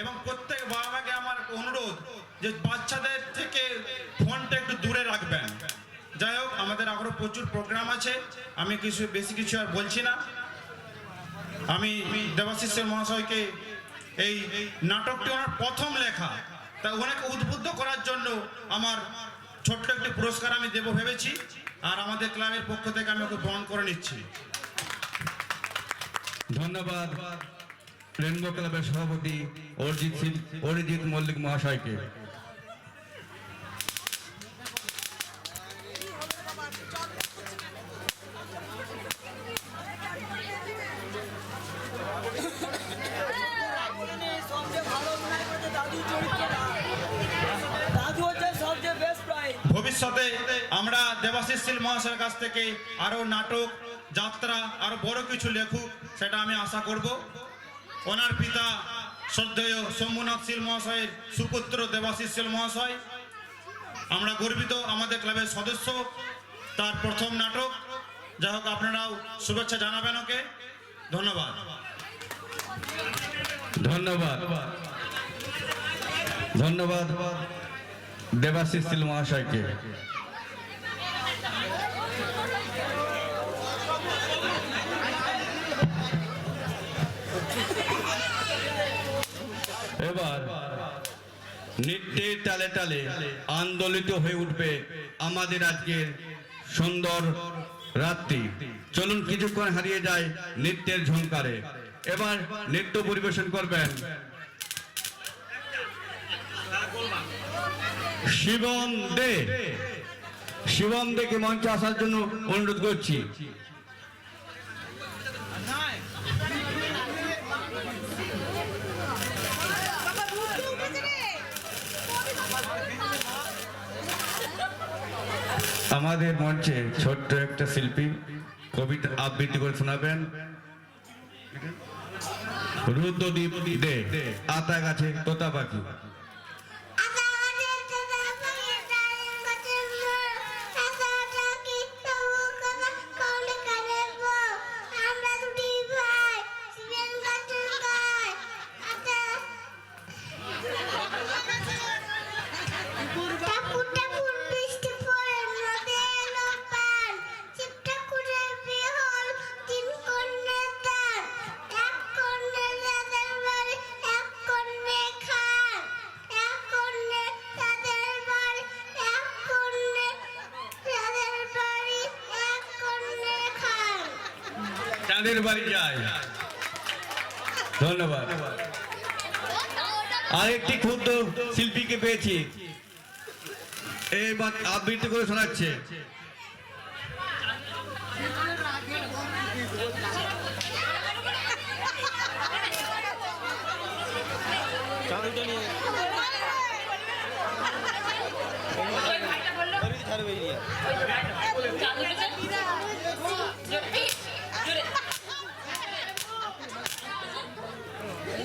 এবং প্রত্যেক বাবা মাকে আমার অনুরোধ যে বাচ্চাদের থেকে ফোনটা একটু দূরে রাখবেন। যাই হোক, আমাদের আরও প্রচুর প্রোগ্রাম আছে। আমি কিছু, বেশি কিছু আর বলছি না। আমি দেবাশিস মহাশয়কে এই নাটকটি ওনার প্রথম লেখা। তা ওনাকে উদ্বুদ্ধ করার জন্য আমার ছোট্ট একটি পুরস্কার আমি দেবো ভেবেছি। আর আমাদের ক্লাবের পক্ষ থেকে আমি ওকে গ্রহণ করে নিচ্ছি। ধন্যবাদ। রেনবো ক্লাবের সভাপতি অরিজিৎ সিং- অরিজিৎ মল্লিক মহাশয়কে। ভবিষ্যতে আমরা দেবাশিস শীল মহাশয়ের কাছ থেকে আরও নাটক, যাত্রা আরও বড় কিছু লেখুক, সেটা আমি আশা করব। ওনার পিতা শ্রদ্ধেয় শম্ভুনাথ শীল মহাশয়ের সুপুত্র দেবাশিস শীল মহাশয়। আমরা গর্বিত আমাদের ক্লাবের সদস্য, তার প্রথম নাটক। যাই হোক, আপনারাও শুভেচ্ছা জানাবেন ওকে। ধন্যবাদ। ধন্যবাদ। ধন্যবাদ দেবাশিস সিল মহাশয়কে। এবার নৃত্যের তালে তালে আন্দোলিত হয়ে উঠবে আমাদের আজকের সুন্দর রাত্রি। চলুন কিছুক্ষণ হারিয়ে যায় নৃত্যের ঝঙ্কারে এবার নৃত্য পরিবেশন করবেন শিবম দে। শিবম দেকে মঞ্চে আসার জন্য অনুরোধ করছি। আমাদের মঞ্চে ছোট্ট একটা শিল্পী কবিতা আবৃত্তি করে শোনাবেন। রুদ্রদীপ দে, আতা গাছে তোতা পাখি। চাঁদের বাড়ি যায়। ধন্যবাদ। আরেকটি ক্ষুদ্র শিল্পীকে পেয়েছি। এবার আবৃত্তি করে শোনাচ্ছে। চালু